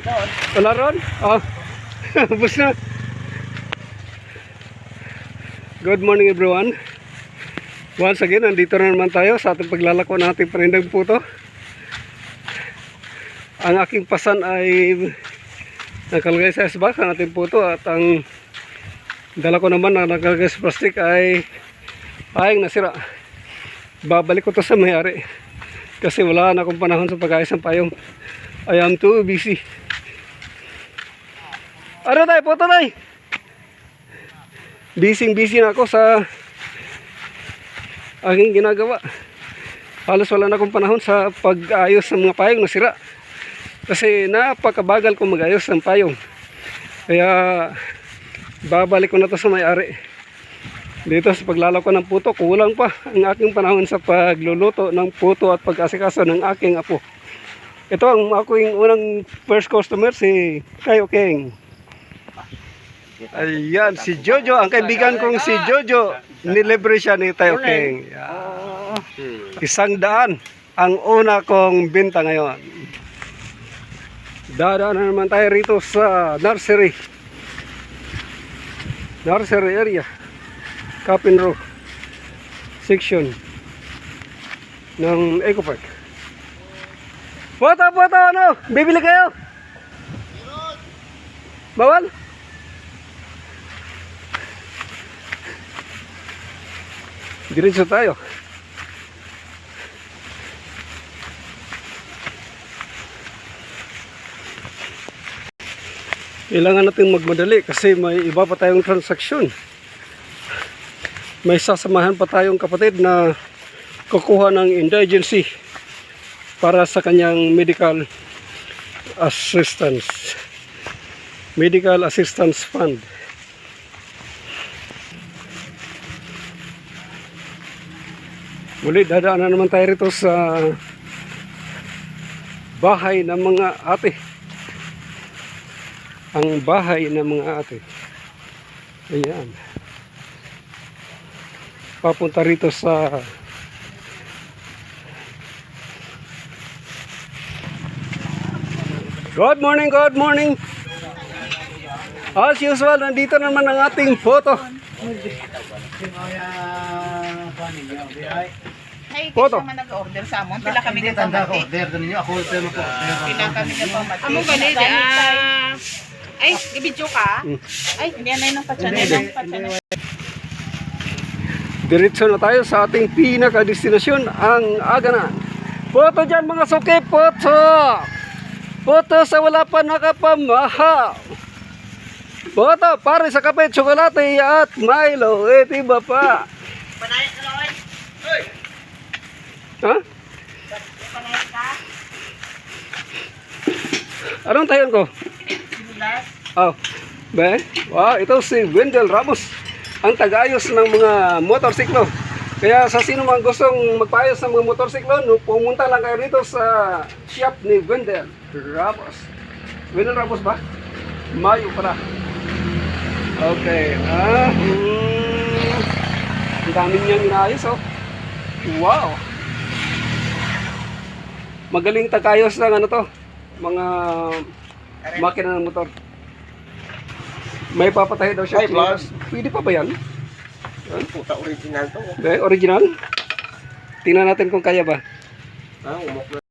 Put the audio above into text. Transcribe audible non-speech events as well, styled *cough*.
Wala ron? Oh. *laughs* Ubus na. Good morning everyone. Once again, nandito na naman tayo sa ating paglalako ng ating panindang puto. Ang aking pasan ay nakalagay sa isbak ang ating puto at ang dala ko naman na nakalagay sa plastic ay ayang nasira. Babalik ko to sa mayari kasi wala na akong panahon sa pag-ayos ng payong. I am too busy. Ano tayo, puto tayo? Busy busy na ako sa aking ginagawa. Halos wala na akong panahon sa pag-ayos ng mga payong na sira. Kasi napakabagal kong mag-ayos ng payong. Kaya babalik ko na to sa may-ari. Dito sa paglalako ng puto, kulang pa ang aking panahon sa pagluluto ng puto at pag-asikaso ng aking apo. Ito ang aking unang first customer, si Kayo King. Ayan, si Jojo, ang kaibigan kong si Jojo, nilibre siya ni Tayo King. Yan. Isang daan ang una kong binta ngayon. Dadaan na naman tayo rito sa nursery. Nursery area. Capin Row. Section ng Eco Park. Foto, foto, ano? Bibili kayo? Bawal? Diretso tayo. Kailangan natin magmadali kasi may iba pa tayong transaksyon. May sasamahan pa tayong kapatid na kukuha ng indigency para sa kanyang medical assistance. Medical Assistance Fund. Muli, dadaan na naman tayo rito sa bahay ng mga ate. Ang bahay ng mga ate. Ayan. Papunta rito sa Good morning, good morning. As usual, nandito naman ang ating photo. Ay, Photo. kasi naman nag-order sa amon. Pila kami ko pamati. order din niyo ako pero ko order. Pila kami ng pamati. Amo ba ni ah Ay, gabidyo ka? Ay, hindi na yung patsanay. Diretso na tayo sa ating pinaka-destinasyon, ang Aganan. Photo dyan mga suki, photo! Photo sa wala pa nakapamahaw. Photo pare sa kape, tsokolate at Milo. Eh, diba pa? Ha? Anong tayon ko? Oh, be? Wow, ito si Wendell Ramos, ang tagayos ng mga motorsiklo. Kaya sa sino man gustong magpaayos ng mga motorsiklo, no, pumunta lang kayo rito sa shop ni Wendell Ramos. Wendell Ramos ba? Mayo pala. Okay. Ah, hmm. Ang dami niyang inaayos, oh. Wow. Magaling tagayos ng ano to, mga makina ng motor. May papatahi daw siya. Ay, plus. Pwede pa ba yan? Puta original to. Eh, original? Tingnan natin kung kaya ba. Ah, umok na.